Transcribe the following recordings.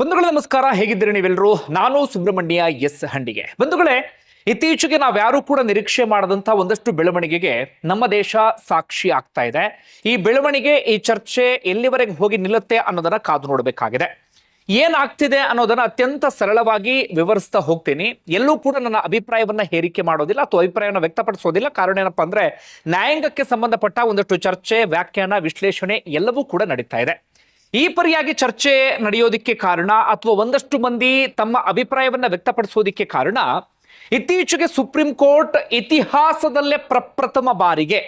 ಬಂಧುಗಳೇ, ನಮಸ್ಕಾರ. ಹೇಗಿದ್ದೀರಿ ನೀವೆಲ್ಲರೂ? ನಾನು ಸುಬ್ರಹ್ಮಣ್ಯ ಎಸ್ ಹಂಡಿಗೆ. ಬಂಧುಗಳೇ, ಇತ್ತೀಚೆಗೆ ನಾವ್ಯಾರೂ ಕೂಡ ನಿರೀಕ್ಷೆ ಮಾಡದಂತ ಒಂದಷ್ಟು ಬೆಳವಣಿಗೆಗೆ ನಮ್ಮ ದೇಶ ಸಾಕ್ಷಿ ಆಗ್ತಾ ಇದೆ. ಈ ಬೆಳವಣಿಗೆ, ಈ ಚರ್ಚೆ ಎಲ್ಲಿವರೆಗೆ ಹೋಗಿ ನಿಲ್ಲುತ್ತೆ ಅನ್ನೋದನ್ನ ಕಾದು ನೋಡಬೇಕಾಗಿದೆ. ಏನಾಗ್ತಿದೆ ಅನ್ನೋದನ್ನ ಅತ್ಯಂತ ಸರಳವಾಗಿ ವಿವರಿಸ್ತಾ ಹೋಗ್ತೀನಿ. ಎಲ್ಲೂ ಕೂಡ ನನ್ನ ಅಭಿಪ್ರಾಯವನ್ನ ಹೇರಿಕೆ ಮಾಡೋದಿಲ್ಲ ಅಥವಾ ಅಭಿಪ್ರಾಯವನ್ನು ವ್ಯಕ್ತಪಡಿಸೋದಿಲ್ಲ. ಕಾರಣ ಏನಪ್ಪಾ ಅಂದ್ರೆ, ನ್ಯಾಯಾಂಗಕ್ಕೆ ಸಂಬಂಧಪಟ್ಟ ಒಂದಷ್ಟು ಚರ್ಚೆ, ವ್ಯಾಖ್ಯಾನ, ವಿಶ್ಲೇಷಣೆ ಎಲ್ಲವೂ ಕೂಡ ನಡೀತಾ ಇದೆ. ಈ ಪರಿಯಾಗಿ ಚರ್ಚೆ ನಡೆಯೋದಿಕ್ಕೆ ಕಾರಣ ಅಥವಾ ಒಂದಷ್ಟು ಮಂದಿ ತಮ್ಮ ಅಭಿಪ್ರಾಯವನ್ನ ವ್ಯಕ್ತಪಡಿಸೋದಿಕ್ಕೆ ಕಾರಣ ಇತ್ತೀಚೆಗೆ ಸುಪ್ರೀಂ ಕೋರ್ಟ್ ಇತಿಹಾಸದಲ್ಲೇ ಪ್ರಪ್ರಥಮ ಬಾರಿಗೆ,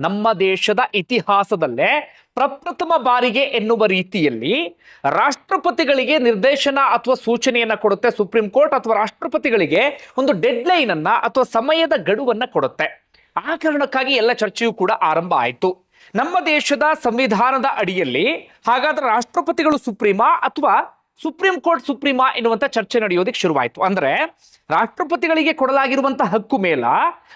ನಮ್ಮ ದೇಶದ ಇತಿಹಾಸದಲ್ಲೇ ಪ್ರಪ್ರಥಮ ಬಾರಿಗೆ ಎನ್ನುವ ರೀತಿಯಲ್ಲಿ ರಾಷ್ಟ್ರಪತಿಗಳಿಗೆ ನಿರ್ದೇಶನ ಅಥವಾ ಸೂಚನೆಯನ್ನ ಕೊಡುತ್ತೆ, ಸುಪ್ರೀಂ ಕೋರ್ಟ್ ಅಥವಾ ರಾಷ್ಟ್ರಪತಿಗಳಿಗೆ ಒಂದು ಡೆಡ್ ಲೈನ್ ಅನ್ನ ಅಥವಾ ಸಮಯದ ಗಡುವನ್ನ ಕೊಡುತ್ತೆ. ಆ ಕಾರಣಕ್ಕಾಗಿ ಎಲ್ಲ ಚರ್ಚೆಯೂ ಕೂಡ ಆರಂಭ ಆಯಿತು. ನಮ್ಮ ದೇಶದ ಸಂವಿಧಾನದ ಅಡಿಯಲ್ಲಿ ಹಾಗಾದ್ರೆ ರಾಷ್ಟ್ರಪತಿಗಳು ಸುಪ್ರೀಮಾ ಅಥವಾ ಸುಪ್ರೀಂ ಕೋರ್ಟ್ ಸುಪ್ರೀಮಾ ಎನ್ನುವಂತ ಚರ್ಚೆ ನಡೆಯೋದಕ್ಕೆ ಶುರುವಾಯಿತು. ಅಂದ್ರೆ ರಾಷ್ಟ್ರಪತಿಗಳಿಗೆ ಕೊಡಲಾಗಿರುವಂತಹ ಹಕ್ಕು ಮೇಲ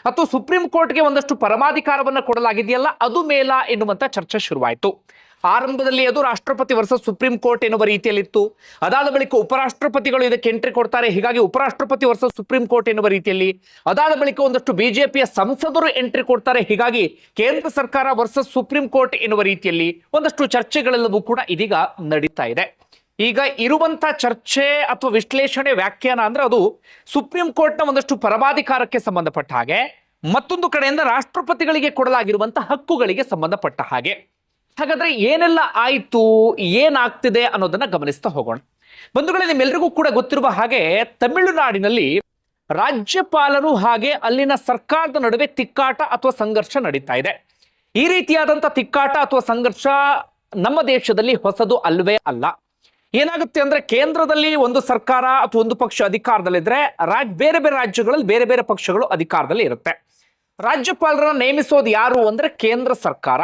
ಅಥವಾ ಸುಪ್ರೀಂ ಕೋರ್ಟ್ಗೆ ಒಂದಷ್ಟು ಪರಮಾಧಿಕಾರವನ್ನು ಕೊಡಲಾಗಿದೆಯಲ್ಲ ಅದು ಮೇಲ ಎನ್ನುವಂತ ಚರ್ಚೆ ಶುರುವಾಯಿತು. ಆರಂಭದಲ್ಲಿ ಅದು ರಾಷ್ಟ್ರಪತಿ ವರ್ಸಸ್ ಸುಪ್ರೀಂ ಕೋರ್ಟ್ ಎನ್ನುವ ರೀತಿಯಲ್ಲಿತ್ತು. ಅದಾದ ಬಳಿಕ ಉಪರಾಷ್ಟ್ರಪತಿಗಳು ಇದಕ್ಕೆ ಎಂಟ್ರಿ ಕೊಡ್ತಾರೆ. ಹೀಗಾಗಿ ಉಪರಾಷ್ಟ್ರಪತಿ ವರ್ಸಸ್ ಸುಪ್ರೀಂ ಕೋರ್ಟ್ ಎನ್ನುವ ರೀತಿಯಲ್ಲಿ ಅದಾದ ಬಳಿಕ ಒಂದಷ್ಟು ಬಿಜೆಪಿಯ ಸಂಸದರು ಎಂಟ್ರಿ ಕೊಡ್ತಾರೆ. ಹೀಗಾಗಿ ಕೇಂದ್ರ ಸರ್ಕಾರ ವರ್ಸಸ್ ಸುಪ್ರೀಂ ಕೋರ್ಟ್ ಎನ್ನುವ ರೀತಿಯಲ್ಲಿ ಒಂದಷ್ಟು ಚರ್ಚೆಗಳೆಲ್ಲವೂ ಕೂಡ ಇದೀಗ ನಡೀತಾ ಇದೆ. ಈಗ ಇರುವಂತ ಚರ್ಚೆ ಅಥವಾ ವಿಶ್ಲೇಷಣೆ ವ್ಯಾಖ್ಯಾನ ಅಂದ್ರೆ ಅದು ಸುಪ್ರೀಂ ಕೋರ್ಟ್ನ ಒಂದಷ್ಟು ಪರಮಾಧಿಕಾರಕ್ಕೆ ಸಂಬಂಧಪಟ್ಟ ಹಾಗೆ, ಮತ್ತೊಂದು ಕಡೆಯಿಂದ ರಾಷ್ಟ್ರಪತಿಗಳಿಗೆ ಕೊಡಲಾಗಿರುವಂತಹ ಹಕ್ಕುಗಳಿಗೆ ಸಂಬಂಧಪಟ್ಟ ಹಾಗೆ. ಹಾಗಾದ್ರೆ ಏನೆಲ್ಲ ಆಯಿತು, ಏನಾಗ್ತಿದೆ ಅನ್ನೋದನ್ನ ಗಮನಿಸ್ತಾ ಹೋಗೋಣ. ಬಂಧುಗಳೇ ನಿಮ್ಮೆಲ್ಲರಿಗೂ ಕೂಡ ಗೊತ್ತಿರುವ ಹಾಗೆ ತಮಿಳುನಾಡಿನಲ್ಲಿ ರಾಜ್ಯಪಾಲರು ಹಾಗೆ ಅಲ್ಲಿನ ಸರ್ಕಾರದ ನಡುವೆ ತಿಕ್ಕಾಟ ಅಥವಾ ಸಂಘರ್ಷ ನಡೀತಾ ಇದೆ. ಈ ರೀತಿಯಾದಂಥ ತಿಕ್ಕಾಟ ಅಥವಾ ಸಂಘರ್ಷ ನಮ್ಮ ದೇಶದಲ್ಲಿ ಹೊಸದು ಅಲ್ವೇ ಅಲ್ಲ. ಏನಾಗುತ್ತೆ ಅಂದ್ರೆ ಕೇಂದ್ರದಲ್ಲಿ ಒಂದು ಸರ್ಕಾರ ಅಥವಾ ಒಂದು ಪಕ್ಷ ಅಧಿಕಾರದಲ್ಲಿದ್ರೆ ರಾಜ್, ಬೇರೆ ಬೇರೆ ರಾಜ್ಯಗಳಲ್ಲಿ ಬೇರೆ ಬೇರೆ ಪಕ್ಷಗಳು ಅಧಿಕಾರದಲ್ಲಿ ಇರುತ್ತೆ. ರಾಜ್ಯಪಾಲರನ್ನ ನೇಮಿಸೋದು ಯಾರು ಅಂದ್ರೆ ಕೇಂದ್ರ ಸರ್ಕಾರ.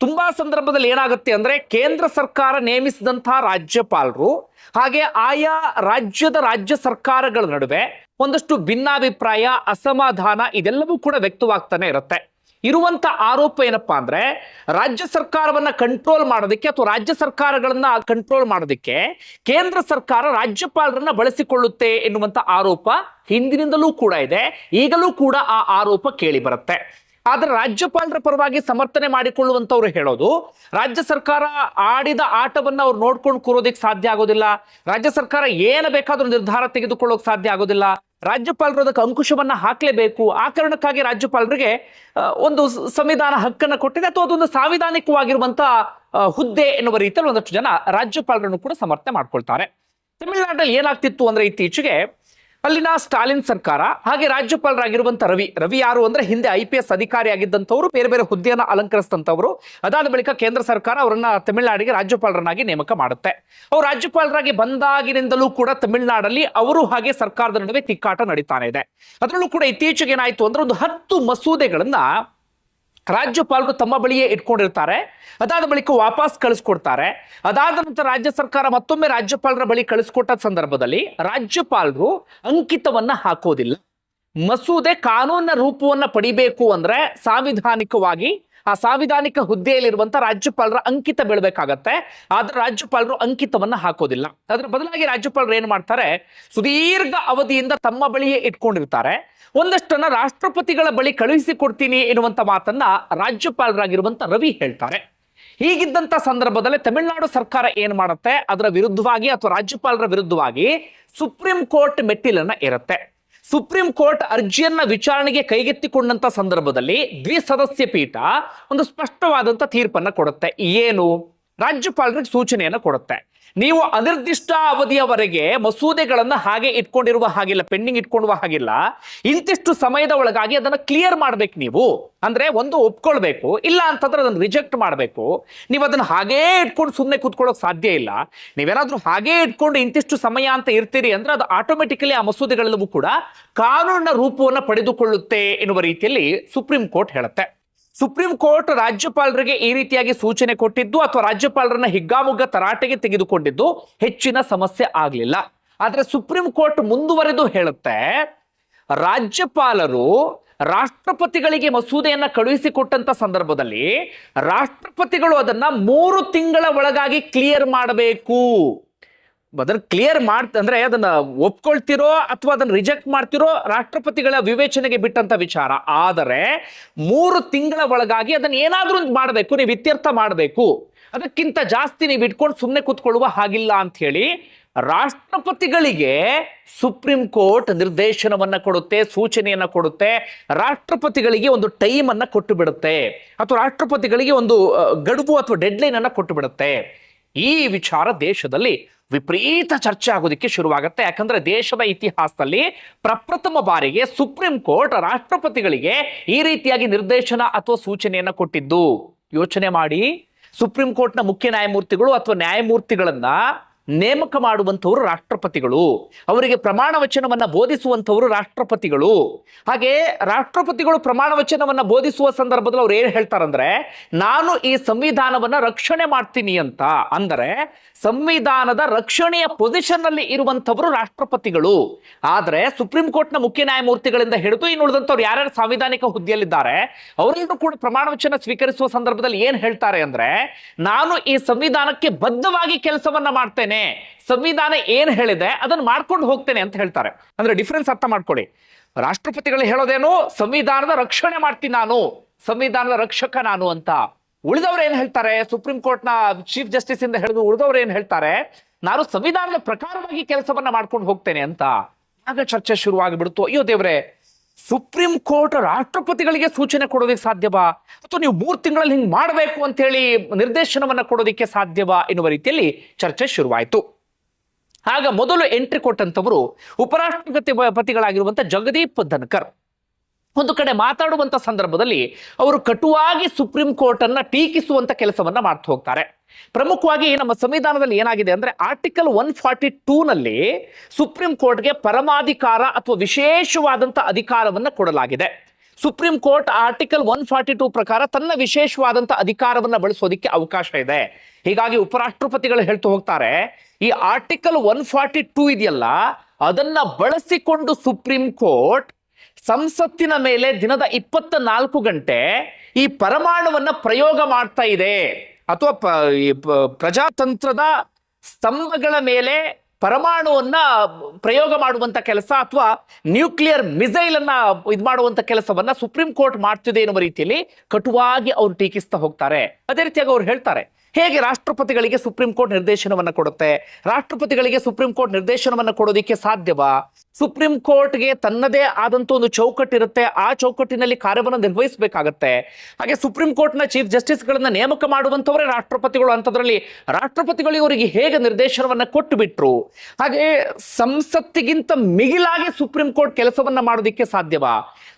ತುಂಬಾ ಸಂದರ್ಭದಲ್ಲಿ ಏನಾಗುತ್ತೆ ಅಂದ್ರೆ ಕೇಂದ್ರ ಸರ್ಕಾರ ನೇಮಿಸಿದಂತಹ ರಾಜ್ಯಪಾಲರು ಹಾಗೆ ಆಯಾ ರಾಜ್ಯದ ರಾಜ್ಯ ಸರ್ಕಾರಗಳ ನಡುವೆ ಒಂದಷ್ಟು ಭಿನ್ನಾಭಿಪ್ರಾಯ, ಅಸಮಾಧಾನ ಇದೆಲ್ಲವೂ ಕೂಡ ವ್ಯಕ್ತವಾಗ್ತಾನೆ ಇರುತ್ತೆ. ಇರುವಂತ ಆರೋಪ ಏನಪ್ಪಾ ಅಂದ್ರೆ ರಾಜ್ಯ ಸರ್ಕಾರವನ್ನ ಕಂಟ್ರೋಲ್ ಮಾಡೋದಕ್ಕೆ ಅಥವಾ ರಾಜ್ಯ ಸರ್ಕಾರಗಳನ್ನ ಕಂಟ್ರೋಲ್ ಮಾಡೋದಕ್ಕೆ ಕೇಂದ್ರ ಸರ್ಕಾರ ರಾಜ್ಯಪಾಲರನ್ನ ಬಳಸಿಕೊಳ್ಳುತ್ತೆ ಎನ್ನುವಂತ ಆರೋಪ ಹಿಂದಿನಿಂದಲೂ ಕೂಡ ಇದೆ. ಈಗಲೂ ಕೂಡ ಆ ಆರೋಪ ಕೇಳಿ ಬರುತ್ತೆ. ಆದ್ರೆ ರಾಜ್ಯಪಾಲರ ಪರವಾಗಿ ಸಮರ್ಥನೆ ಮಾಡಿಕೊಳ್ಳುವಂತವ್ರು ಹೇಳೋದು ರಾಜ್ಯ ಸರ್ಕಾರ ಆಡಿದ ಆಟವನ್ನ ಅವ್ರು ನೋಡ್ಕೊಂಡು ಕೂರೋದಕ್ಕೆ ಸಾಧ್ಯ ಆಗೋದಿಲ್ಲ. ರಾಜ್ಯ ಸರ್ಕಾರ ಏನು ಬೇಕಾದ್ರೂ ನಿರ್ಧಾರ ತೆಗೆದುಕೊಳ್ಳೋಕೆ ಸಾಧ್ಯ ಆಗೋದಿಲ್ಲ. ರಾಜ್ಯಪಾಲರು ಅದಕ್ಕೆ ಅಂಕುಶವನ್ನ ಹಾಕ್ಲೇಬೇಕು. ಆ ಕಾರಣಕ್ಕಾಗಿ ರಾಜ್ಯಪಾಲರಿಗೆ ಒಂದು ಸಂವಿಧಾನ ಹಕ್ಕನ್ನ ಕೊಟ್ಟಿದೆ ಅಥವಾ ಅದೊಂದು ಸಾಂವಿಧಾನಿಕವಾಗಿರುವಂತ ಆ, ಹುದ್ದೆ ಎನ್ನುವ ರೀತಿಯಲ್ಲಿ ಒಂದಷ್ಟು ಜನ ರಾಜ್ಯಪಾಲರನ್ನು ಕೂಡ ಸಮರ್ಥನೆ ಮಾಡ್ಕೊಳ್ತಾರೆ. ತಮಿಳುನಾಡಲ್ಲಿ ಏನಾಗ್ತಿತ್ತು ಅಂದ್ರೆ ಇತ್ತೀಚೆಗೆ ಅಲ್ಲಿನ ಸ್ಟಾಲಿನ್ ಸರ್ಕಾರ ಹಾಗೆ ರಾಜ್ಯಪಾಲರಾಗಿರುವಂತ ರವಿ ರವಿ ಯಾರು ಅಂದ್ರೆ ಹಿಂದೆ ಐ ಪಿ ಎಸ್ ಅಧಿಕಾರಿ ಆಗಿದ್ದಂಥವ್ರು, ಬೇರೆ ಬೇರೆ ಹುದ್ದೆಯನ್ನು ಅಲಂಕರಿಸಿದಂಥವ್ರು. ಅದಾದ ಬಳಿಕ ಕೇಂದ್ರ ಸರ್ಕಾರ ಅವರನ್ನ ತಮಿಳುನಾಡಿಗೆ ರಾಜ್ಯಪಾಲರನ್ನಾಗಿ ನೇಮಕ ಮಾಡುತ್ತೆ. ಅವ್ರು ರಾಜ್ಯಪಾಲರಾಗಿ ಬಂದಾಗಿನಿಂದಲೂ ಕೂಡ ತಮಿಳುನಾಡಲ್ಲಿ ಅವರು ಹಾಗೆ ಸರ್ಕಾರದ ನಡುವೆ ತಿಕ್ಕಾಟ ನಡೀತಾನೆ ಇದೆ. ಅದರಲ್ಲೂ ಕೂಡ ಇತ್ತೀಚೆಗೆ ಏನಾಯ್ತು ಅಂದ್ರೆ ಒಂದು ಹತ್ತು ಮಸೂದೆಗಳನ್ನ ರಾಜ್ಯಪಾಲರು ತಮ್ಮ ಬಳಿಯೇ ಇಟ್ಕೊಂಡಿರ್ತಾರೆ. ಅದಾದ ಬಳಿಕ ವಾಪಸ್ ಕಳಿಸ್ಕೊಡ್ತಾರೆ. ಅದಾದ ನಂತರ ರಾಜ್ಯ ಸರ್ಕಾರ ಮತ್ತೊಮ್ಮೆ ರಾಜ್ಯಪಾಲರ ಬಳಿ ಕಳಿಸ್ಕೊಟ್ಟ ಸಂದರ್ಭದಲ್ಲಿ ರಾಜ್ಯಪಾಲರು ಅಂಕಿತವನ್ನ ಹಾಕೋದಿಲ್ಲ. ಮಸೂದೆ ಕಾನೂನಿನ ರೂಪವನ್ನ ಪಡಿಬೇಕು ಅಂದ್ರೆ ಸಾಂವಿಧಾನಿಕವಾಗಿ ಆ ಸಾಂವಿಧಾನಿಕ ಹುದ್ದೆಯಲ್ಲಿರುವಂತ ರಾಜ್ಯಪಾಲರ ಅಂಕಿತ ಬೀಳಬೇಕಾಗತ್ತೆ. ಆದ್ರೆ ರಾಜ್ಯಪಾಲರು ಅಂಕಿತವನ್ನ ಹಾಕೋದಿಲ್ಲ. ಅದ್ರ ಬದಲಾಗಿ ರಾಜ್ಯಪಾಲರು ಏನ್ ಮಾಡ್ತಾರೆ? ಸುದೀರ್ಘ ಅವಧಿಯಿಂದ ತಮ್ಮ ಬಳಿಯೇ ಇಟ್ಕೊಂಡಿರ್ತಾರೆ. ಒಂದಷ್ಟನ್ನ ರಾಷ್ಟ್ರಪತಿಗಳ ಬಳಿ ಕಳುಹಿಸಿ ಕೊಡ್ತೀನಿ ಎನ್ನುವಂತ ಮಾತನ್ನ ರಾಜ್ಯಪಾಲರಾಗಿರುವಂತ ರವಿ ಹೇಳ್ತಾರೆ. ಹೀಗಿದ್ದಂತ ಸಂದರ್ಭದಲ್ಲಿ ತಮಿಳುನಾಡು ಸರ್ಕಾರ ಏನ್ ಮಾಡುತ್ತೆ? ಅದರ ವಿರುದ್ಧವಾಗಿ ಅಥವಾ ರಾಜ್ಯಪಾಲರ ವಿರುದ್ಧವಾಗಿ ಸುಪ್ರೀಂ ಕೋರ್ಟ್ ಮೆಟ್ಟಿಲನ್ನ ಇರುತ್ತೆ ಸುಪ್ರೀಂ ಕೋರ್ಟ್ ಅರ್ಜಿಯನ್ನ ವಿಚಾರಣೆಗೆ ಕೈಗೆತ್ತಿಕೊಂಡಂತ ಸಂದರ್ಭದಲ್ಲಿ ದ್ವಿಸದಸ್ಯ ಪೀಠ ಒಂದು ಸ್ಪಷ್ಟವಾದಂತ ತೀರ್ಪನ್ನ ಕೊಡುತ್ತೆ. ಏನು? ರಾಜ್ಯಪಾಲರಿಗೆ ಸೂಚನೆಯನ್ನು ಕೊಡುತ್ತೆ. ನೀವು ಅನಿರ್ದಿಷ್ಟ ಅವಧಿಯವರೆಗೆ ಮಸೂದೆಗಳನ್ನು ಹಾಗೆ ಇಟ್ಕೊಂಡಿರುವ ಹಾಗಿಲ್ಲ, ಪೆಂಡಿಂಗ್ ಇಟ್ಕೊಳ್ಳುವ ಹಾಗಿಲ್ಲ, ಇಂತಿಷ್ಟು ಸಮಯದ ಒಳಗಾಗಿ ಅದನ್ನ ಕ್ಲಿಯರ್ ಮಾಡ್ಬೇಕು ನೀವು. ಅಂದ್ರೆ ಒಂದು ಒಪ್ಕೊಳ್ಬೇಕು, ಇಲ್ಲ ಅಂತಂದ್ರೆ ಅದನ್ನ ರಿಜೆಕ್ಟ್ ಮಾಡಬೇಕು. ನೀವು ಅದನ್ನ ಹಾಗೇ ಇಟ್ಕೊಂಡು ಸುಮ್ಮನೆ ಕೂತ್ಕೊಳ್ಳೋಕೆ ಸಾಧ್ಯ ಇಲ್ಲ. ನೀವೇನಾದ್ರೂ ಹಾಗೇ ಇಟ್ಕೊಂಡು ಇಂತಿಷ್ಟು ಸಮಯ ಅಂತ ಇರ್ತೀರಿ ಅಂದ್ರೆ ಅದು ಆಟೋಮೆಟಿಕಲಿ ಆ ಮಸೂದೆಗಳೆಲ್ಲವೂ ಕೂಡ ಕಾನೂನಿನ ರೂಪವನ್ನು ಪಡೆದುಕೊಳ್ಳುತ್ತೆ ಎನ್ನುವ ರೀತಿಯಲ್ಲಿ ಸುಪ್ರೀಂ ಕೋರ್ಟ್ ಹೇಳುತ್ತೆ. ಸುಪ್ರೀಂ ಕೋರ್ಟ್ ರಾಜ್ಯಪಾಲರಿಗೆ ಈ ರೀತಿಯಾಗಿ ಸೂಚನೆ ಕೊಟ್ಟಿದ್ದು ಅಥವಾ ರಾಜ್ಯಪಾಲರನ್ನ ಹಿಗ್ಗಾಮುಗ್ಗ ತರಾಟೆಗೆ ತೆಗೆದುಕೊಂಡಿದ್ದು ಹೆಚ್ಚಿನ ಸಮಸ್ಯೆ ಆಗಲಿಲ್ಲ. ಆದರೆ ಸುಪ್ರೀಂ ಕೋರ್ಟ್ ಮುಂದುವರೆದು ಹೇಳುತ್ತೆ, ರಾಜ್ಯಪಾಲರು ರಾಷ್ಟ್ರಪತಿಗಳಿಗೆ ಮಸೂದೆಯನ್ನ ಕಳುಹಿಸಿಕೊಟ್ಟಂತ ಸಂದರ್ಭದಲ್ಲಿ ರಾಷ್ಟ್ರಪತಿಗಳು ಅದನ್ನ ಮೂರು ತಿಂಗಳ ಒಳಗಾಗಿ ಕ್ಲಿಯರ್ ಮಾಡಬೇಕು. ಅದನ್ನ ಕ್ಲಿಯರ್ ಮಾಡ್ ಅಂದ್ರೆ ಅದನ್ನ ಒಪ್ಕೊಳ್ತಿರೋ ಅಥವಾ ಅದನ್ನ ರಿಜೆಕ್ಟ್ ಮಾಡ್ತಿರೋ ರಾಷ್ಟ್ರಪತಿಗಳ ವಿವೇಚನೆಗೆ ಬಿಟ್ಟಂತ ವಿಚಾರ. ಆದರೆ ಮೂರು ತಿಂಗಳ ಒಳಗಾಗಿ ಅದನ್ನ ಏನಾದ್ರೂ ಮಾಡಬೇಕು, ನೀವು ಇತ್ಯರ್ಥ ಮಾಡಬೇಕು. ಅದಕ್ಕಿಂತ ಜಾಸ್ತಿ ನೀವು ಇಟ್ಕೊಂಡು ಸುಮ್ಮನೆ ಕೂತ್ಕೊಳ್ಳುವ ಹಾಗಿಲ್ಲ ಅಂತ ಹೇಳಿ ರಾಷ್ಟ್ರಪತಿಗಳಿಗೆ ಸುಪ್ರೀಂ ಕೋರ್ಟ್ ನಿರ್ದೇಶನವನ್ನ ಕೊಡುತ್ತೆ, ಸೂಚನೆಯನ್ನ ಕೊಡುತ್ತೆ, ರಾಷ್ಟ್ರಪತಿಗಳಿಗೆ ಒಂದು ಟೈಮ್ ಅನ್ನ ಕೊಟ್ಟು ಬಿಡುತ್ತೆ. ಅಥವಾ ರಾಷ್ಟ್ರಪತಿಗಳಿಗೆ ಒಂದು ಗಡುವು ಅಥವಾ ಡೆಡ್ಲೈನ್ ಅನ್ನ ಕೊಟ್ಟು ಬಿಡುತ್ತೆ. ಈ ವಿಚಾರ ದೇಶದಲ್ಲಿ ವಿಪರೀತ ಚರ್ಚೆ ಆಗೋದಕ್ಕೆ ಶುರುವಾಗುತ್ತೆ. ಯಾಕಂದ್ರೆ ದೇಶದ ಇತಿಹಾಸದಲ್ಲಿ ಪ್ರಪ್ರಥಮ ಬಾರಿಗೆ ಸುಪ್ರೀಂ ಕೋರ್ಟ್ ರಾಷ್ಟ್ರಪತಿಗಳಿಗೆ ಈ ರೀತಿಯಾಗಿ ನಿರ್ದೇಶನ ಅಥವಾ ಸೂಚನೆಯನ್ನ ಕೊಟ್ಟಿದ್ದು. ಯೋಚನೆ ಮಾಡಿ. ಸುಪ್ರೀಂ ಕೋರ್ಟ್ನ ಮುಖ್ಯ ನ್ಯಾಯಮೂರ್ತಿಗಳು ಅಥವಾ ನ್ಯಾಯಮೂರ್ತಿಗಳನ್ನ ನೇಮಕ ಮಾಡುವಂಥವರು ರಾಷ್ಟ್ರಪತಿಗಳು. ಅವರಿಗೆ ಪ್ರಮಾಣ ವಚನವನ್ನು ಬೋಧಿಸುವಂಥವರು ರಾಷ್ಟ್ರಪತಿಗಳು. ಹಾಗೆ ರಾಷ್ಟ್ರಪತಿಗಳು ಪ್ರಮಾಣ ವಚನವನ್ನು ಬೋಧಿಸುವ ಸಂದರ್ಭದಲ್ಲಿ ಅವ್ರು ಏನು ಹೇಳ್ತಾರಂದ್ರೆ, ನಾನು ಈ ಸಂವಿಧಾನವನ್ನು ರಕ್ಷಣೆ ಮಾಡ್ತೀನಿ ಅಂತ. ಅಂದರೆ, ಸಂವಿಧಾನದ ರಕ್ಷಣೆಯ ಪೊಸಿಷನ್ನಲ್ಲಿ ಇರುವಂತವರು ರಾಷ್ಟ್ರಪತಿಗಳು. ಆದರೆ, ಸುಪ್ರೀಂ ಕೋರ್ಟ್ನ ಮುಖ್ಯ ನ್ಯಾಯಮೂರ್ತಿಗಳಿಂದ ಹಿಡಿದು ಇನ್ನು ಉಳಿದಂಥವ್ರು ಯಾರ್ಯಾರು ಸಾಂವಿಧಾನಿಕ ಹುದ್ದೆಯಲ್ಲಿದ್ದಾರೆ ಅವರೆಲ್ಲರೂ ಕೂಡ ಪ್ರಮಾಣ ವಚನ ಸ್ವೀಕರಿಸುವ ಸಂದರ್ಭದಲ್ಲಿ ಏನು ಹೇಳ್ತಾರೆ ಅಂದ್ರೆ, ನಾನು ಈ ಸಂವಿಧಾನಕ್ಕೆ ಬದ್ಧವಾಗಿ ಕೆಲಸವನ್ನ ಮಾಡ್ತೇನೆ. ಸಂವಿಧಾನ ಏನ್ ಹೇಳಿದೆ ಅದನ್ನ ಮಾಡ್ಕೊಂಡು ಹೋಗ್ತೇನೆ ಅಂತ ಹೇಳ್ತಾರೆ. ಅಂದ್ರೆ ಡಿಫ್ರೆನ್ಸ್ ಅರ್ಥ ಮಾಡ್ಕೊಳ್ಳಿ. ರಾಷ್ಟ್ರಪತಿಗಳು ಹೇಳೋದೇನು? ಸಂವಿಧಾನದ ರಕ್ಷಣೆ ಮಾಡ್ತೀನಿ ನಾನು. ಸಂವಿಧಾನದ ರಕ್ಷಕ ನಾನು ಅಂತ. ಉಳಿದವರು ಏನ್ ಹೇಳ್ತಾರೆ? ಸುಪ್ರೀಂ ಕೋರ್ಟ್ನ ಚೀಫ್ ಜಸ್ಟಿಸ್ ಇಂದ ಹೇಳಿದ್ರು ಉಳಿದವರು ಏನ್ ಹೇಳ್ತಾರೆ? ನಾನು ಸಂವಿಧಾನದ ಪ್ರಕಾರವಾಗಿ ಕೆಲಸವನ್ನ ಮಾಡ್ಕೊಂಡು ಹೋಗ್ತೇನೆ ಅಂತ. ಆಗ ಚರ್ಚೆ ಶುರುವಾಗಿಬಿಡ್ತು. ಅಯ್ಯೋ ದೇವ್ರೆ ಸುಪ್ರೀಂ ಕೋರ್ಟ್ ರಾಷ್ಟ್ರಪತಿಗಳಿಗೆ ಸೂಚನೆ ಕೊಡೋದಕ್ಕೆ ಸಾಧ್ಯವಾ? ಅಥವಾ ನೀವು ಮೂರು ತಿಂಗಳಲ್ಲಿ ಹಿಂಗೆ ಮಾಡಬೇಕು ಅಂತ ಹೇಳಿ ನಿರ್ದೇಶನವನ್ನ ಕೊಡೋದಕ್ಕೆ ಸಾಧ್ಯವಾ ಎನ್ನುವ ರೀತಿಯಲ್ಲಿ ಚರ್ಚೆ ಶುರುವಾಯಿತು. ಆಗ ಮೊದಲು ಎಂಟ್ರಿ ಕೊಟ್ಟಂತವರು ಉಪರಾಷ್ಟ್ರಪತಿ ಪತಿಗಳಾಗಿರುವಂಥ ಜಗದೀಪ್ ಧನ್ಕರ್. ಒಂದು ಕಡೆ ಮಾತಾಡುವಂತ ಸಂದರ್ಭದಲ್ಲಿ ಅವರು ಕಟುವಾಗಿ ಸುಪ್ರೀಂ ಕೋರ್ಟನ್ನು ಟೀಕಿಸುವಂಥ ಕೆಲಸವನ್ನ ಮಾಡ್ತಾ ಹೋಗ್ತಾರೆ. ಪ್ರಮುಖವಾಗಿ ನಮ್ಮ ಸಂವಿಧಾನದಲ್ಲಿ ಏನಾಗಿದೆ ಅಂದ್ರೆ ಆರ್ಟಿಕಲ್ ಒನ್ ಫಾರ್ಟಿ ಟೂ ನಲ್ಲಿ ಸುಪ್ರೀಂ ಕೋರ್ಟ್ಗೆ ಪರಮಾಧಿಕಾರ ಅಥವಾ ವಿಶೇಷವಾದಂಥ ಅಧಿಕಾರವನ್ನು ಕೊಡಲಾಗಿದೆ. Supreme Court article one forty two ಪ್ರಕಾರ ತನ್ನ ವಿಶೇಷವಾದಂಥ ಅಧಿಕಾರವನ್ನು ಬಳಸೋದಿಕ್ಕೆ ಅವಕಾಶ ಇದೆ. ಹೀಗಾಗಿ ಉಪರಾಷ್ಟ್ರಪತಿಗಳು ಹೇಳ್ತಾ ಹೋಗ್ತಾರೆ, ಈ ಆರ್ಟಿಕಲ್ ಒನ್ ಫಾರ್ಟಿ ಟೂ ಇದೆಯಲ್ಲ, ಅದನ್ನ ಬಳಸಿಕೊಂಡು ಸುಪ್ರೀಂ ಕೋರ್ಟ್ ಸಂಸತ್ತಿನ ಮೇಲೆ ದಿನದ ಇಪ್ಪತ್ತ ನಾಲ್ಕು ಗಂಟೆ ಈ ಪರಮಾಣುವನ್ನ ಪ್ರಯೋಗ ಮಾಡ್ತಾ ಇದೆ. ಅಥವಾ ಪ್ರಜಾತಂತ್ರದ ಸ್ತಂಭಗಳ ಮೇಲೆ ಪರಮಾಣುವನ್ನ ಪ್ರಯೋಗ ಮಾಡುವಂತ ಕೆಲಸ ಅಥವಾ ನ್ಯೂಕ್ಲಿಯರ್ ಮಿಸೈಲ್ ಅನ್ನ ಇದು ಮಾಡುವಂತ ಕೆಲಸವನ್ನ ಸುಪ್ರೀಂ ಕೋರ್ಟ್ ಮಾಡ್ತಿದೆ ಎನ್ನುವ ರೀತಿಯಲ್ಲಿ ಕಟುವಾಗಿ ಅವರು ಟೀಕಿಸ್ತಾ ಹೋಗ್ತಾರೆ. ಅದೇ ರೀತಿಯಾಗಿ ಅವ್ರು ಹೇಳ್ತಾರೆ. ಹೇಗೆ ರಾಷ್ಟ್ರಪತಿಗಳಿಗೆ ಸುಪ್ರೀಂ ಕೋರ್ಟ್ ನಿರ್ದೇಶನವನ್ನು ಕೊಡುತ್ತೆ? ರಾಷ್ಟ್ರಪತಿಗಳಿಗೆ ಸುಪ್ರೀಂ ಕೋರ್ಟ್ ನಿರ್ದೇಶನವನ್ನು ಕೊಡೋದಕ್ಕೆ ಸಾಧ್ಯವಾ? ಸುಪ್ರೀಂ ಕೋರ್ಟ್ಗೆ ತನ್ನದೇ ಆದಂತ ಒಂದು ಚೌಕಟ್ಟಿರುತ್ತೆ. ಆ ಚೌಕಟ್ಟಿನಲ್ಲಿ ಕಾರ್ಯವನ್ನು ನಿರ್ವಹಿಸಬೇಕಾಗತ್ತೆ. ಹಾಗೆ ಸುಪ್ರೀಂ ಕೋರ್ಟ್ನ ಚೀಫ್ ಜಸ್ಟಿಸ್ಗಳನ್ನ ನೇಮಕ ಮಾಡುವಂತವರೇ ರಾಷ್ಟ್ರಪತಿಗಳು ಅಂತದ್ರಲ್ಲಿ ರಾಷ್ಟ್ರಪತಿಗಳು ಇವರಿಗೆ ಹೇಗೆ ನಿರ್ದೇಶನವನ್ನ ಕೊಟ್ಟು ಬಿಟ್ರು ಹಾಗೆ ಸಂಸತ್ತಿಗಿಂತ ಮಿಗಿಲಾಗಿ ಸುಪ್ರೀಂ ಕೋರ್ಟ್ ಕೆಲಸವನ್ನ ಮಾಡೋದಿಕ್ಕೆ ಸಾಧ್ಯವಾ?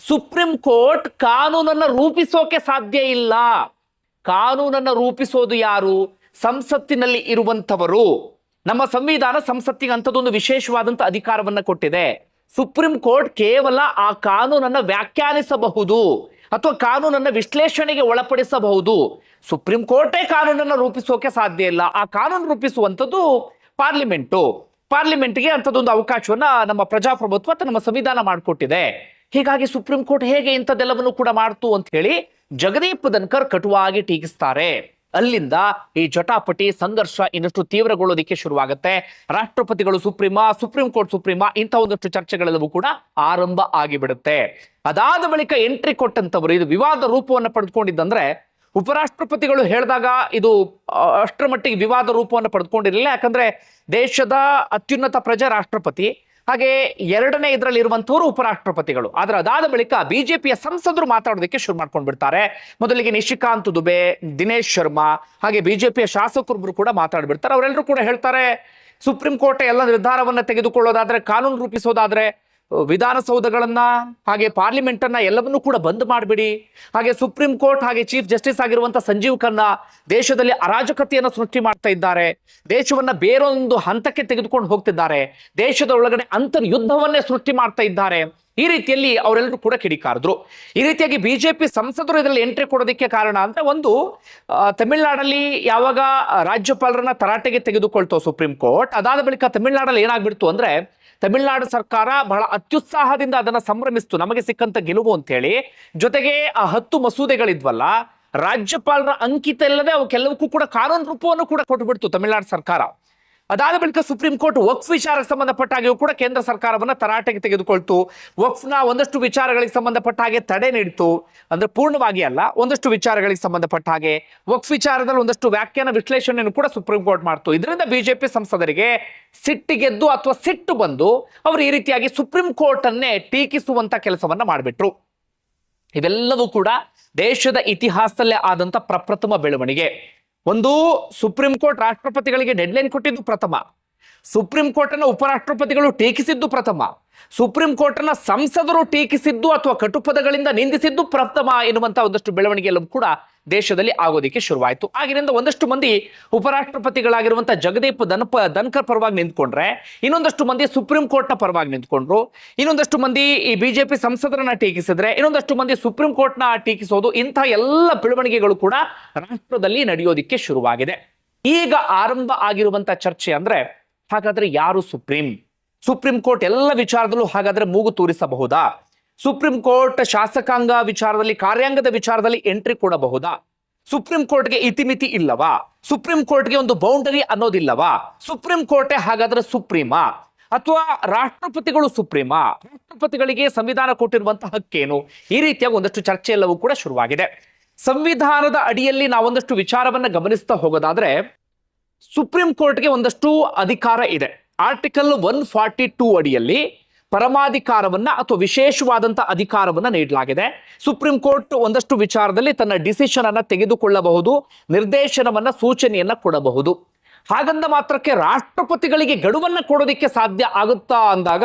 ಸುಪ್ರೀಂ ಕೋರ್ಟ್ ಕಾನೂನನ್ನ ರೂಪಿಸೋಕೆ ಸಾಧ್ಯ ಇಲ್ಲ. ಕಾನೂನನ್ನ ರೂಪಿಸೋದು ಯಾರು? ಸಂಸತ್ತಿನಲ್ಲಿ ಇರುವಂಥವರು. ನಮ್ಮ ಸಂವಿಧಾನ ಸಂಸತ್ತಿಗೆ ಅಂಥದ್ದೊಂದು ವಿಶೇಷವಾದಂಥ ಅಧಿಕಾರವನ್ನು ಕೊಟ್ಟಿದೆ. ಸುಪ್ರೀಂ ಕೋರ್ಟ್ ಕೇವಲ ಆ ಕಾನೂನನ್ನು ವ್ಯಾಖ್ಯಾನಿಸಬಹುದು ಅಥವಾ ಕಾನೂನನ್ನು ವಿಶ್ಲೇಷಣೆಗೆ ಒಳಪಡಿಸಬಹುದು. ಸುಪ್ರೀಂ ಕೋರ್ಟೇ ಕಾನೂನನ್ನು ರೂಪಿಸೋಕೆ ಸಾಧ್ಯ ಇಲ್ಲ. ಆ ಕಾನೂನು ರೂಪಿಸುವಂಥದ್ದು ಪಾರ್ಲಿಮೆಂಟು. ಪಾರ್ಲಿಮೆಂಟ್ಗೆ ಅಂಥದ್ದೊಂದು ಅವಕಾಶವನ್ನ ನಮ್ಮ ಪ್ರಜಾಪ್ರಭುತ್ವ ಅಥವಾ ನಮ್ಮ ಸಂವಿಧಾನ ಮಾಡಿಕೊಟ್ಟಿದೆ. ಹೀಗಾಗಿ ಸುಪ್ರೀಂ ಕೋರ್ಟ್ ಹೇಗೆ ಇಂಥದ್ದೆಲ್ಲವನ್ನು ಕೂಡ ಮಾಡ್ತು ಅಂತ ಹೇಳಿ ಜಗದೀಪ್ ಧನ್ಕರ್ ಕಟುವಾಗಿ ಟೀಕಿಸ್ತಾರೆ. ಅಲ್ಲಿಂದ ಈ ಜಟಾಪಟಿ, ಸಂಘರ್ಷ ಇನ್ನಷ್ಟು ತೀವ್ರಗೊಳ್ಳೋದಿಕ್ಕೆ ಶುರುವಾಗುತ್ತೆ. ರಾಷ್ಟ್ರಪತಿಗಳು ಸುಪ್ರೀಮಾ, ಸುಪ್ರೀಂ ಕೋರ್ಟ್ ಸುಪ್ರೀಮಾ ಇಂಥ ಒಂದಷ್ಟು ಚರ್ಚೆಗಳೆಲ್ಲವೂ ಕೂಡ ಆರಂಭ ಆಗಿಬಿಡುತ್ತೆ. ಅದಾದ ಬಳಿಕ ಎಂಟ್ರಿ ಕೊಟ್ಟಂತವರು ಇದು ವಿವಾದ ರೂಪವನ್ನು ಪಡೆದುಕೊಂಡಿದ್ದಂದ್ರೆ ಉಪರಾಷ್ಟ್ರಪತಿಗಳು ಹೇಳಿದಾಗ ಇದು ಅಷ್ಟರ ಮಟ್ಟಿಗೆ ವಿವಾದ ರೂಪವನ್ನು ಪಡೆದುಕೊಂಡಿರಲಿಲ್ಲ. ಯಾಕಂದ್ರೆ ದೇಶದ ಅತ್ಯುನ್ನತ ಪ್ರಜಾ ರಾಷ್ಟ್ರಪತಿ ಹಾಗೆ ಎರಡನೇ ಇದರಲ್ಲಿ ಇರುವಂತವರು ಉಪರಾಷ್ಟ್ರಪತಿಗಳು. ಆದ್ರೆ ಅದಾದ ಬಳಿಕ ಬಿಜೆಪಿಯ ಸಂಸದರು ಮಾತಾಡೋದಕ್ಕೆ ಶುರು ಮಾಡ್ಕೊಂಡು ಬಿಡ್ತಾರೆ ಮೊದಲಿಗೆ ನಿಶಿಕಾಂತ್ ದುಬೆ, ದಿನೇಶ್ ಶರ್ಮಾ, ಹಾಗೆ ಬಿಜೆಪಿಯ ಶಾಸಕರೊಬ್ರು ಕೂಡ ಮಾತಾಡ್ಬಿಡ್ತಾರೆ. ಅವರೆಲ್ಲರೂ ಕೂಡ ಹೇಳ್ತಾರೆ, ಸುಪ್ರೀಂ ಕೋರ್ಟ್ ಎಲ್ಲ ನಿರ್ಧಾರವನ್ನ ತೆಗೆದುಕೊಳ್ಳೋದಾದ್ರೆ, ಕಾನೂನು ರೂಪಿಸೋದಾದ್ರೆ ವಿಧಾನಸೌಧಗಳನ್ನ, ಹಾಗೆ ಪಾರ್ಲಿಮೆಂಟ್ ಅನ್ನ ಎಲ್ಲವನ್ನೂ ಕೂಡ ಬಂದ್ ಮಾಡಿಬಿಡಿ. ಹಾಗೆ ಸುಪ್ರೀಂ ಕೋರ್ಟ್ ಹಾಗೆ ಚೀಫ್ ಜಸ್ಟಿಸ್ ಆಗಿರುವಂತ ಸಂಜೀವ್ ಖನ್ನಾ ದೇಶದಲ್ಲಿ ಅರಾಜಕತೆಯನ್ನು ಸೃಷ್ಟಿ ಮಾಡ್ತಾ ಇದ್ದಾರೆ. ದೇಶವನ್ನ ಬೇರೊಂದು ಹಂತಕ್ಕೆ ತೆಗೆದುಕೊಂಡು ಹೋಗ್ತಿದ್ದಾರೆ. ದೇಶದ ಒಳಗಡೆ ಅಂತರ್ ಯುದ್ಧವನ್ನೇ ಸೃಷ್ಟಿ ಮಾಡ್ತಾ ಇದ್ದಾರೆ. ಈ ರೀತಿಯಲ್ಲಿ ಅವರೆಲ್ಲರೂ ಕೂಡ ಕಿಡಿಕಾರದ್ರು. ಈ ರೀತಿಯಾಗಿ ಬಿಜೆಪಿ ಸಂಸದರು ಇದರಲ್ಲಿ ಎಂಟ್ರಿ ಕೊಡೋದಕ್ಕೆ ಕಾರಣ ಅಂದ್ರೆ ಒಂದು ತಮಿಳ್ನಾಡಲ್ಲಿ ಯಾವಾಗ ರಾಜ್ಯಪಾಲರನ್ನ ತರಾಟೆಗೆ ತೆಗೆದುಕೊಳ್ತೋ ಸುಪ್ರೀಂ ಕೋರ್ಟ್, ಅದಾದ ಬಳಿಕ ತಮಿಳ್ನಾಡಲ್ಲಿ ಏನಾಗ್ಬಿಡ್ತು ಅಂದ್ರೆ ತಮಿಳುನಾಡು ಸರ್ಕಾರ ಬಹಳ ಅತ್ಯುತ್ಸಾಹದಿಂದ ಅದನ್ನ ಸಂಭ್ರಮಿಸ್ತು. ನಮಗೆ ಸಿಕ್ಕಂತ ಗೆಲುವು ಅಂತ ಹೇಳಿ ಜೊತೆಗೆ ಆ ಹತ್ತು ಮಸೂದೆಗಳಿದ್ವಲ್ಲ, ರಾಜ್ಯಪಾಲರ ಅಂಕಿತ ಇಲ್ಲದೆ ಅವು ಕೆಲವಕ್ಕೂ ಕೂಡ ಕಾನೂನು ರೂಪವನ್ನು ಕೂಡ ಕೊಟ್ಟುಬಿಡ್ತು ತಮಿಳುನಾಡು ಸರ್ಕಾರ. ಅದಾದ ಬಳಿಕ ಸುಪ್ರೀಂ ಕೋರ್ಟ್ ವಕ್ಫ್ ವಿಚಾರಕ್ಕೆ ಸಂಬಂಧಪಟ್ಟ ಹಾಗೆಯೂ ಕೂಡ ಕೇಂದ್ರ ಸರ್ಕಾರವನ್ನು ತರಾಟೆಗೆ ತೆಗೆದುಕೊಳ್ತು. ವಕ್ಫ್ನ ಒಂದಷ್ಟು ವಿಚಾರಗಳಿಗೆ ಸಂಬಂಧಪಟ್ಟ ಹಾಗೆ ತಡೆ ನೀಡಿತು. ಅಂದ್ರೆ ಪೂರ್ಣವಾಗಿ ಅಲ್ಲ, ಒಂದಷ್ಟು ವಿಚಾರಗಳಿಗೆ ಸಂಬಂಧಪಟ್ಟ ಹಾಗೆ. ವಕ್ಫ್ ವಿಚಾರದಲ್ಲಿ ಒಂದಷ್ಟು ವ್ಯಾಖ್ಯಾನ ವಿಶ್ಲೇಷಣೆಯನ್ನು ಕೂಡ ಸುಪ್ರೀಂ ಕೋರ್ಟ್ ಮಾಡ್ತು. ಇದರಿಂದ ಬಿಜೆಪಿ ಸಂಸದರಿಗೆ ಸಿಟ್ಟಿಗೆದ್ದು ಅಥವಾ ಸಿಟ್ಟು ಬಂದು ಅವರು ಈ ರೀತಿಯಾಗಿ ಸುಪ್ರೀಂ ಕೋರ್ಟ್ ಅನ್ನೇ ಟೀಕಿಸುವಂತ ಕೆಲಸವನ್ನ ಮಾಡಿಬಿಟ್ರು. ಇವೆಲ್ಲವೂ ಕೂಡ ದೇಶದ ಇತಿಹಾಸದಲ್ಲೇ ಆದಂತ ಪ್ರಪ್ರಥಮ ಬೆಳವಣಿಗೆ. ಒಂದು ಸುಪ್ರೀಂ ಕೋರ್ಟ್ ರಾಷ್ಟ್ರಪತಿಗಳಿಗೆ ಡೆಡ್ಲೈನ್ ಕೊಟ್ಟಿದ್ದು ಪ್ರಥಮ. ಸುಪ್ರೀಂ ಕೋರ್ಟ್ ಅನ್ನು ಉಪರಾಷ್ಟ್ರಪತಿಗಳು ಟೀಕಿಸಿದ್ದು ಪ್ರಥಮ. ಸುಪ್ರೀಂ ಕೋರ್ಟ್ ಅನ್ನ ಸಂಸದರು ಟೀಕಿಸಿದ್ದು ಅಥವಾ ಕಟುಪದಗಳಿಂದ ನಿಂದಿಸಿದ್ದು ಪ್ರಥಮ ಎನ್ನುವಂತಹ ಒಂದಷ್ಟು ಬೆಳವಣಿಗೆಯಲ್ಲೂ ಕೂಡ ದೇಶದಲ್ಲಿ ಆಗೋದಿಕ್ಕೆ ಶುರುವಾಯಿತು. ಆಗಿನಿಂದ ಒಂದಷ್ಟು ಮಂದಿ ಉಪರಾಷ್ಟ್ರಪತಿಗಳಾಗಿರುವಂತಹ ಜಗದೀಪ್ ದನಪ ಧನ್ಕರ್ ಪರವಾಗಿ ನಿಂತ್ಕೊಂಡ್ರೆ, ಇನ್ನೊಂದಷ್ಟು ಮಂದಿ ಸುಪ್ರೀಂ ಕೋರ್ಟ್ನ ಪರವಾಗಿ ನಿಂತ್ಕೊಂಡ್ರು, ಇನ್ನೊಂದಷ್ಟು ಮಂದಿ ಈ ಬಿಜೆಪಿ ಸಂಸದರನ್ನ ಟೀಕಿಸಿದ್ರೆ, ಇನ್ನೊಂದಷ್ಟು ಮಂದಿ ಸುಪ್ರೀಂ ಕೋರ್ಟ್ನ ಟೀಕಿಸೋದು, ಇಂಥ ಎಲ್ಲ ಬೆಳವಣಿಗೆಗಳು ಕೂಡ ರಾಷ್ಟ್ರದಲ್ಲಿ ನಡೆಯೋದಿಕ್ಕೆ ಶುರುವಾಗಿದೆ. ಈಗ ಆರಂಭ ಆಗಿರುವಂತಹ ಚರ್ಚೆ ಅಂದ್ರೆ ಹಾಗಾದ್ರೆ ಯಾರು ಸುಪ್ರೀಂ? ಸುಪ್ರೀಂ ಕೋರ್ಟ್ ಎಲ್ಲ ವಿಚಾರದಲ್ಲೂ ಹಾಗಾದ್ರೆ ಮೂಗು ತೂರಿಸಬಹುದಾ? ಸುಪ್ರೀಂ ಕೋರ್ಟ್ ಶಾಸಕಾಂಗ ವಿಚಾರದಲ್ಲಿ, ಕಾರ್ಯಾಂಗದ ವಿಚಾರದಲ್ಲಿ ಎಂಟ್ರಿ ಕೊಡಬಹುದಾ? ಸುಪ್ರೀಂ ಕೋರ್ಟ್ಗೆ ಇತಿಮಿತಿ ಇಲ್ಲವಾ? ಸುಪ್ರೀಂ ಕೋರ್ಟ್ಗೆ ಒಂದು ಬೌಂಡರಿ ಅನ್ನೋದಿಲ್ಲವಾ? ಸುಪ್ರೀಂ ಕೋರ್ಟೇ ಹಾಗಾದ್ರೆ ಸುಪ್ರೀಮಾ? ಅಥವಾ ರಾಷ್ಟ್ರಪತಿಗಳು ಸುಪ್ರೀಮಾ? ರಾಷ್ಟ್ರಪತಿಗಳಿಗೆ ಸಂವಿಧಾನ ಕೊಟ್ಟಿರುವಂತಹ ಹಕ್ಕೇನು? ಈ ರೀತಿಯಾಗಿ ಒಂದಷ್ಟು ಚರ್ಚೆ ಎಲ್ಲವೂ ಕೂಡ ಶುರುವಾಗಿದೆ. ಸಂವಿಧಾನದ ಅಡಿಯಲ್ಲಿ ನಾವೊಂದಷ್ಟು ವಿಚಾರವನ್ನ ಗಮನಿಸ್ತಾ ಹೋಗೋದಾದ್ರೆ ಸುಪ್ರೀಂ ಕೋರ್ಟ್ಗೆ ಒಂದಷ್ಟು ಅಧಿಕಾರ ಇದೆ. ಆರ್ಟಿಕಲ್ ಒನ್ ಫಾರ್ಟಿ ಟೂ ಅಡಿಯಲ್ಲಿ ಪರಮಾಧಿಕಾರವನ್ನ ಅಥವಾ ವಿಶೇಷವಾದಂತಹ ಅಧಿಕಾರವನ್ನ ನೀಡಲಾಗಿದೆ. ಸುಪ್ರೀಂ ಕೋರ್ಟ್ ಒಂದಷ್ಟು ವಿಚಾರದಲ್ಲಿ ತನ್ನ ಡಿಸಿಷನ್ ಅನ್ನ ತೆಗೆದುಕೊಳ್ಳಬಹುದು, ನಿರ್ದೇಶನವನ್ನ ಸೂಚನೆಯನ್ನ ಕೊಡಬಹುದು. ಹಾಗಂದ ಮಾತ್ರಕ್ಕೆ ರಾಷ್ಟ್ರಪತಿಗಳಿಗೆ ಗಡುವನ್ನ ಕೊಡೋದಕ್ಕೆ ಸಾಧ್ಯ ಆಗುತ್ತಾ ಅಂದಾಗ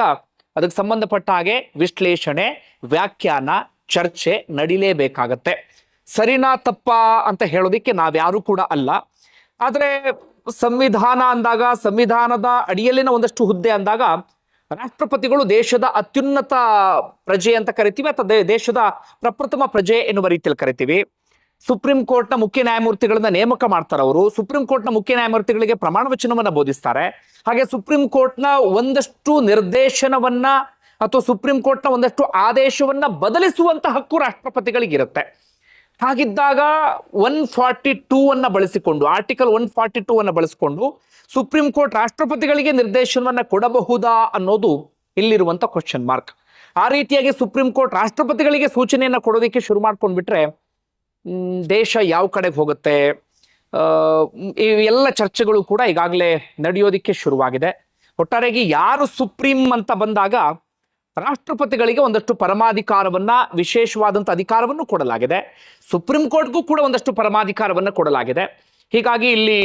ಅದಕ್ಕೆ ಸಂಬಂಧಪಟ್ಟ ಹಾಗೆ ವಿಶ್ಲೇಷಣೆ, ವ್ಯಾಖ್ಯಾನ, ಚರ್ಚೆ ನಡಿಲೇಬೇಕಾಗತ್ತೆ. ಸರಿನಾ ತಪ್ಪಾ ಅಂತ ಹೇಳೋದಿಕ್ಕೆ ನಾವ್ಯಾರು ಕೂಡ ಅಲ್ಲ. ಆದ್ರೆ ಸಂವಿಧಾನ ಅಂದಾಗ, ಸಂವಿಧಾನದ ಅಡಿಯಲ್ಲಿನ ಒಂದಷ್ಟು ಹುದ್ದೆ ಅಂದಾಗ, ರಾಷ್ಟ್ರಪತಿಗಳು ದೇಶದ ಅತ್ಯುನ್ನತ ಪ್ರಜೆ ಅಂತ ಕರಿತೀವಿ, ಅಥವಾ ದೇಶದ ಪ್ರಪ್ರಥಮ ಪ್ರಜೆ ಎನ್ನುವ ರೀತಿಯಲ್ಲಿ ಕರಿತೀವಿ. ಸುಪ್ರೀಂ ಕೋರ್ಟ್ನ ಮುಖ್ಯ ನ್ಯಾಯಮೂರ್ತಿಗಳನ್ನ ನೇಮಕ ಮಾಡ್ತಾರೆ ಅವರು. ಸುಪ್ರೀಂ ಕೋರ್ಟ್ನ ಮುಖ್ಯ ನ್ಯಾಯಮೂರ್ತಿಗಳಿಗೆ ಪ್ರಮಾಣ ವಚನವನ್ನ ಬೋಧಿಸ್ತಾರೆ. ಹಾಗೆ ಸುಪ್ರೀಂ ಕೋರ್ಟ್ನ ಒಂದಷ್ಟು ನಿರ್ದೇಶನವನ್ನ ಅಥವಾ ಸುಪ್ರೀಂ ಕೋರ್ಟ್ನ ಒಂದಷ್ಟು ಆದೇಶವನ್ನ ಬದಲಿಸುವಂತ ಹಕ್ಕು ರಾಷ್ಟ್ರಪತಿಗಳಿಗಿರುತ್ತೆ. ಹಾಗಿದ್ದಾಗ ಒನ್ ಫಾರ್ಟಿ ಟೂ ಅನ್ನ ಬಳಸಿಕೊಂಡು ಆರ್ಟಿಕಲ್ ಒನ್ ಫಾರ್ಟಿ ಟೂ ಅನ್ನ ಬಳಸಿಕೊಂಡು ಸುಪ್ರೀಂ ಕೋರ್ಟ್ ರಾಷ್ಟ್ರಪತಿಗಳಿಗೆ ನಿರ್ದೇಶನವನ್ನ ಕೊಡಬಹುದಾ ಅನ್ನೋದು ಇಲ್ಲಿರುವಂತ ಕ್ವಶನ್ ಮಾರ್ಕ್ ಆ ರೀತಿಯಾಗಿ ಸುಪ್ರೀಂ ಕೋರ್ಟ್ ರಾಷ್ಟ್ರಪತಿಗಳಿಗೆ ಸೂಚನೆಯನ್ನ ಕೊಡೋದಕ್ಕೆ ಶುರು ಮಾಡ್ಕೊಂಡ್ಬಿಟ್ರೆ ದೇಶ ಯಾವ ಕಡೆಗೆ ಹೋಗುತ್ತೆ? ಎಲ್ಲ ಚರ್ಚೆಗಳು ಕೂಡ ಈಗಾಗಲೇ ನಡೆಯೋದಿಕ್ಕೆ ಶುರುವಾಗಿದೆ. ಒಟ್ಟಾರೆಯಾಗಿ ಯಾರು ಸುಪ್ರೀಂ ಅಂತ ಬಂದಾಗ ರಾಷ್ಟ್ರಪತಿಗಳಿಗೆ ಒಂದಷ್ಟು ಪರಮಾಧಿಕಾರವನ್ನ ವಿಶೇಷವಾದಂಥ ಅಧಿಕಾರವನ್ನು ಕೊಡಲಾಗಿದೆ. ಸುಪ್ರೀಂ ಕೋರ್ಟ್ಗೂ ಕೂಡ ಒಂದಷ್ಟು ಪರಮಾಧಿಕಾರವನ್ನು ಕೊಡಲಾಗಿದೆ. ಹೀಗಾಗಿ ಇಲ್ಲಿ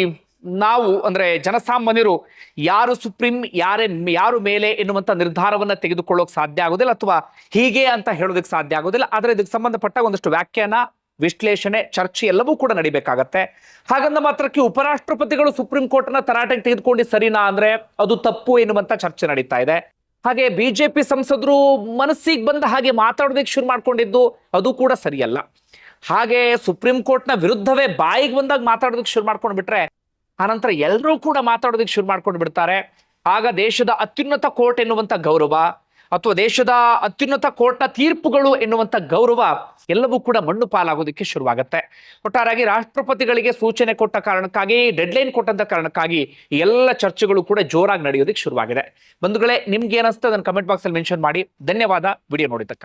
ನಾವು, ಅಂದ್ರೆ ಜನಸಾಮಾನ್ಯರು, ಯಾರು ಸುಪ್ರೀಂ, ಯಾರೇ, ಯಾರು ಮೇಲೆ ಎನ್ನುವಂಥ ನಿರ್ಧಾರವನ್ನ ತೆಗೆದುಕೊಳ್ಳೋಕೆ ಸಾಧ್ಯ ಆಗೋದಿಲ್ಲ, ಅಥವಾ ಹೀಗೆ ಅಂತ ಹೇಳೋದಕ್ಕೆ ಸಾಧ್ಯ ಆಗೋದಿಲ್ಲ, ಆದರೆ ಇದಕ್ಕೆ ಸಂಬಂಧಪಟ್ಟ ಒಂದಷ್ಟು ವ್ಯಾಖ್ಯಾನ, ವಿಶ್ಲೇಷಣೆ, ಚರ್ಚೆ ಎಲ್ಲವೂ ಕೂಡ ನಡಿಬೇಕಾಗತ್ತೆ. ಹಾಗಂದ ಮಾತ್ರಕ್ಕೆ ಉಪರಾಷ್ಟ್ರಪತಿಗಳು ಸುಪ್ರೀಂ ಕೋರ್ಟ್ನ ತರಾಟೆಗೆ ತೆಗೆದುಕೊಂಡು ಸರಿನಾ ಅಂದ್ರೆ ಅದು ತಪ್ಪು ಎನ್ನುವಂಥ ಚರ್ಚೆ ನಡೀತಾ ಇದೆ. ಹಾಗೆ ಬಿಜೆಪಿ ಸಂಸದರು ಮನಸ್ಸಿಗೆ ಬಂದ ಹಾಗೆ ಮಾತಾಡೋದಕ್ಕೆ ಶುರು ಮಾಡ್ಕೊಂಡಿದ್ದು ಅದು ಕೂಡ ಸರಿಯಲ್ಲ. ಹಾಗೆ ಸುಪ್ರೀಂ ಕೋರ್ಟ್ನ ವಿರುದ್ಧವೇ ಬಾಯಿಗೆ ಬಂದಾಗ ಮಾತಾಡೋದಕ್ಕೆ ಶುರು ಮಾಡ್ಕೊಂಡು ಬಿಟ್ರೆ ಆನಂತರ ಎಲ್ಲರೂ ಕೂಡ ಮಾತಾಡೋದಕ್ಕೆ ಶುರು ಮಾಡ್ಕೊಂಡು ಬಿಡ್ತಾರೆ ಆಗ ದೇಶದ ಅತ್ಯುನ್ನತ ಕೋರ್ಟ್ ಎನ್ನುವಂಥ ಗೌರವ ಅಥವಾ ದೇಶದ ಅತ್ಯುನ್ನತ ಕೋರ್ಟ್ನ ತೀರ್ಪುಗಳು ಎನ್ನುವಂತ ಗೌರವ ಎಲ್ಲವೂ ಕೂಡ ಮಣ್ಣು ಪಾಲಾಗೋದಕ್ಕೆ ಶುರುವಾಗುತ್ತೆ. ಒಟ್ಟಾರಾಗಿ ರಾಷ್ಟ್ರಪತಿಗಳಿಗೆ ಸೂಚನೆ ಕೊಟ್ಟ ಕಾರಣಕ್ಕಾಗಿ ಡೆಡ್ಲೈನ್ ಕೊಟ್ಟಂತ ಕಾರಣಕ್ಕಾಗಿ ಎಲ್ಲ ಚರ್ಚೆಗಳು ಕೂಡ ಜೋರಾಗಿ ನಡೆಯೋದಕ್ಕೆ ಶುರುವಾಗಿದೆ. ಬಂಧುಗಳೇ, ನಿಮ್ಗೆ ಏನಿಸ್ತದೆ ಅದನ್ನು ಕಮೆಂಟ್ ಬಾಕ್ಸಲ್ಲಿ ಮೆನ್ಷನ್ ಮಾಡಿ. ಧನ್ಯವಾದ. ವಿಡಿಯೋ ನೋಡಿದ್ದಕ್ಕೆ.